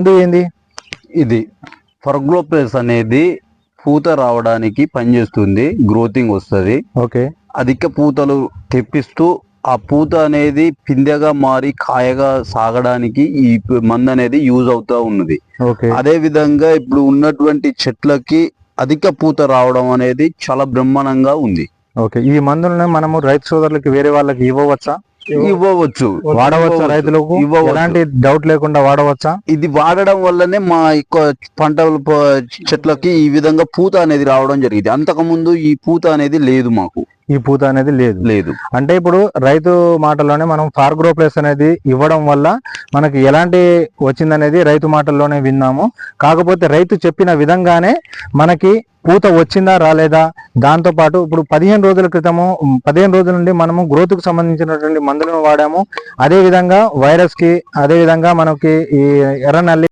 మందు ఏంది? ఇది ఫర్గ్లోప్లస్ అనేది పూత రావడానికి పనిచేస్తుంది గ్రోతింగ్ వస్తుంది. ఓకే. అధిక పూతలు తెప్పిస్తూ ఆ పూత అనేది పిందెగా మారి కాయగా సాగడానికి ఈ మందు అనేది యూజ్ అవుతా ఉన్నది. ఓకే. అదే విధంగా ఇప్పుడు ఉన్నటువంటి చెట్లకి అధిక పూత రావడం అనేది చాలా బ్రహ్మాండంగా ఉంది. ఓకే. ఈ మందులను మనము రైతు సోదరులకి వేరే వాళ్ళకి ఇవ్వవచ్చా? ఇవ్వవచ్చు. వాడవచ్చా రైతులకు? ఇవ్వవచ్చు. ఎలాంటి డౌట్ లేకుండా వాడవచ్చా? ఇది వాడడం వల్లనే మా పంటల చెట్లకి ఈ విధంగా పూత అనేది రావడం జరిగింది. అంతకు ముందు ఈ పూత అనేది లేదు మాకు. ఈ పూత అనేది లేదు. లేదు. అంటే ఇప్పుడు రైతు మాటల్లోనే మనం ఫార్గ్రో ప్లేస్ అనేది ఇవ్వడం వల్ల మనకి ఎలాంటి వచ్చిందనేది రైతు మాటల్లోనే విన్నాము. కాకపోతే రైతు చెప్పిన విధంగానే మనకి పూత వచ్చిందా రాలేదా? దాంతో పాటు ఇప్పుడు పదిహేను రోజుల క్రితము పదిహేను రోజుల నుండి మనము గ్రోత్కు సంబంధించినటువంటి మందులను వాడాము. అదే విధంగా వైరస్కి అదే విధంగా మనకి ఈ ఎర్రనల్లి